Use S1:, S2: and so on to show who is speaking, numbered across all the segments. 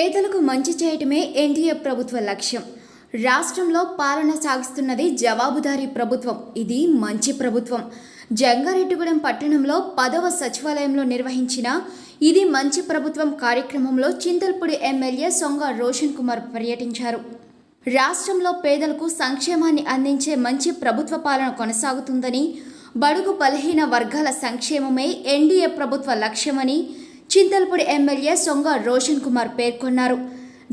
S1: పేదలకు మంచి చేయటమే ఎన్డీఏ ప్రభుత్వ లక్ష్యం. రాష్ట్రంలో పాలన సాగిస్తున్నది జవాబుదారీ ప్రభుత్వం. ఇది మంచి ప్రభుత్వం. జంగారెడ్డిగూడెం పట్టణంలో పదవ సచివాలయంలో నిర్వహించిన ఇది మంచి ప్రభుత్వం కార్యక్రమంలో చింతల్పూడి ఎమ్మెల్యే సొంగ రోషన్ కుమార్ పర్యటించారు. రాష్ట్రంలో పేదలకు సంక్షేమాన్ని అందించే మంచి ప్రభుత్వ పాలన కొనసాగుతుందని బడుగు బలహీన వర్గాల సంక్షేమమే ఎన్డీఏ ప్రభుత్వ లక్ష్యమని చింతల్పూడి ఎమ్మెల్యే సొంగ రోషన్ కుమార్ పేర్కొన్నారు.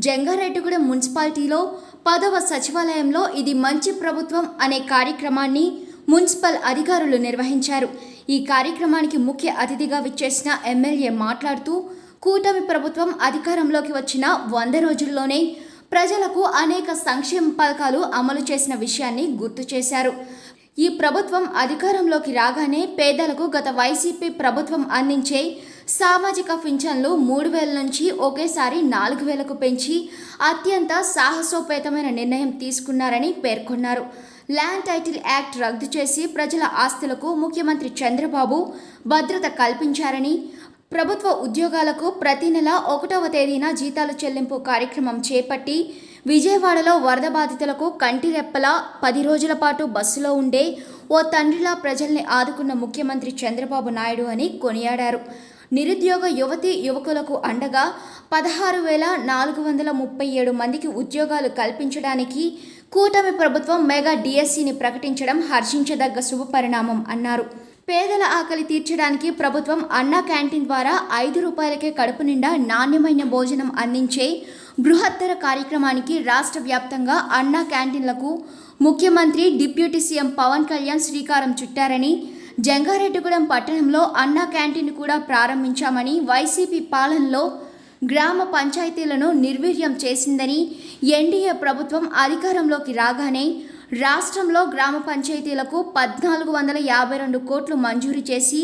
S1: జంగారెడ్డిగూడెం మున్సిపాలిటీలో పదవ సచివాలయంలో ఇది మంచి ప్రభుత్వం అనే కార్యక్రమాన్ని మున్సిపల్ అధికారులు నిర్వహించారు. ఈ కార్యక్రమానికి ముఖ్య అతిథిగా విచ్చేసిన ఎమ్మెల్యే మాట్లాడుతూ కూటమి ప్రభుత్వం అధికారంలోకి వచ్చిన వంద రోజుల్లోనే ప్రజలకు అనేక సంక్షేమ పథకాలు అమలు చేసిన విషయాన్ని గుర్తు చేశారు. ఈ ప్రభుత్వం అధికారంలోకి రాగానే పేదలకు గత వైసీపీ ప్రభుత్వం అందించే సామాజిక పింఛన్లు మూడు వేల నుంచి ఒకేసారి నాలుగు వేలకు పెంచి అత్యంత సాహసోపేతమైన నిర్ణయం తీసుకున్నారని పేర్కొన్నారు. ల్యాండ్ టైటిల్ యాక్ట్ రద్దు చేసి ప్రజల ఆస్తులకు ముఖ్యమంత్రి చంద్రబాబు భద్రత కల్పించారని ప్రభుత్వ ఉద్యోగాలకు ప్రతి నెల ఒకటవ తేదీన జీతాలు చెల్లింపు కార్యక్రమం చేపట్టి విజయవాడలో వరద బాధితులకు కంటి రెప్పలా పది రోజుల పాటు బస్సులో ఉండే ఓ తండ్రిలా ప్రజల్ని ఆదుకున్న ముఖ్యమంత్రి చంద్రబాబు నాయుడు అని కొనియాడారు. నిరుద్యోగ యువతి యువకులకు అండగా పదహారు వేల నాలుగు వందల ముప్పై ఏడు మందికి ఉద్యోగాలు కల్పించడానికి కూటమి ప్రభుత్వం మెగా డిఎస్సిని ప్రకటించడం హర్షించదగ్గ శుభ పరిణామం అన్నారు. పేదల ఆకలి తీర్చడానికి ప్రభుత్వం అన్నా క్యాంటీన్ ద్వారా ఐదు రూపాయలకే కడుపు నిండా నాణ్యమైన భోజనం అందించే బృహత్తర కార్యక్రమానికి రాష్ట్ర వ్యాప్తంగా అన్నా క్యాంటీన్లకు ముఖ్యమంత్రి డిప్యూటీ సీఎం పవన్ కళ్యాణ్ శ్రీకారం చుట్టారని జంగారెడ్డిగూడెం పట్టణంలో అన్నా క్యాంటీన్ కూడా ప్రారంభించామని వైసీపీ పాలనలో గ్రామ పంచాయతీలను నిర్వీర్యం చేసిందని ఎన్డీఏ ప్రభుత్వం అధికారంలోకి రాగానే రాష్ట్రంలో గ్రామ పంచాయతీలకు పద్నాలుగు వందల యాభై రెండు కోట్లు మంజూరు చేసి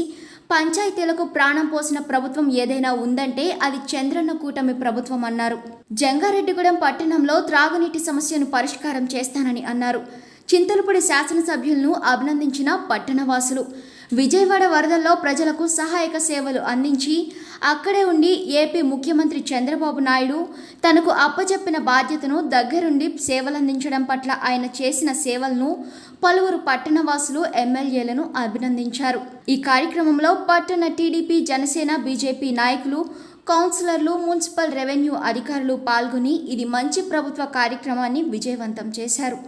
S1: పంచాయతీలకు ప్రాణం పోసిన ప్రభుత్వం ఏదైనా ఉందంటే అది చంద్రన్న కూటమి ప్రభుత్వం అన్నారు. జంగారెడ్డిగూడెం పట్టణంలో త్రాగునీటి సమస్యను పరిష్కారం చేస్తానని అన్నారు. చింతలపూడి శాసనసభ్యులను అభినందించిన పట్టణవాసులు. విజయవాడ వరదల్లో ప్రజలకు సహాయక సేవలు అందించి అక్కడే ఉండి ఏపీ ముఖ్యమంత్రి చంద్రబాబు నాయుడు తనకు అప్పచెప్పిన బాధ్యతను దగ్గరుండి సేవలందించడం పట్ల ఆయన చేసిన సేవలను పలువురు పట్టణవాసులు ఎమ్మెల్యేలను అభినందించారు. ఈ కార్యక్రమంలో పట్టణ టీడీపీ జనసేన బీజేపీ నాయకులు కౌన్సిలర్లు మున్సిపల్ రెవెన్యూ అధికారులు పాల్గొని ఇది మంచి ప్రభుత్వ కార్యక్రమాన్ని విజయవంతం చేశారు.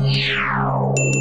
S2: Meow.